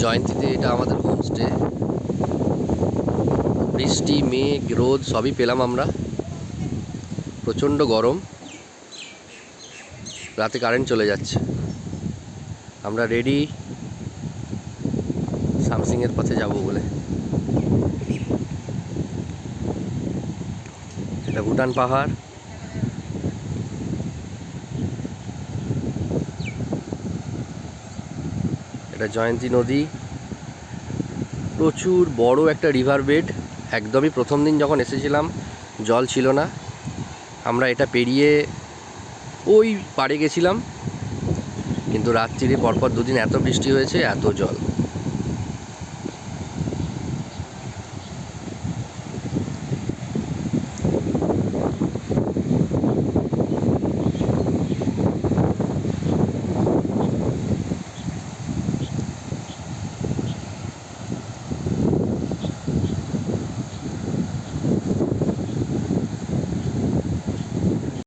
জয়ন্তীতে এটা আমাদের হোমস্টে বৃষ্টি, মেঘ, রোদ, সবই পেলাম আমরা। প্রচণ্ড গরম। রাতে কারেন্ট চলে যাচ্ছে। আমরা রেডি সামসিংয়ের পথে যাব বলে। এটা ভুটান পাহাড়। এটা জয়ন্তী নদী। প্রচুর বড় একটা রিভার বেড একদমই প্রথম দিন যখন এসেছিলাম, জল ছিল না। আমরা এটা পেরিয়ে ওই পাড়ে গেছিলাম। কিন্তু রাত্রিরে পরপর দুদিন এত বৃষ্টি হয়েছে, এত জল।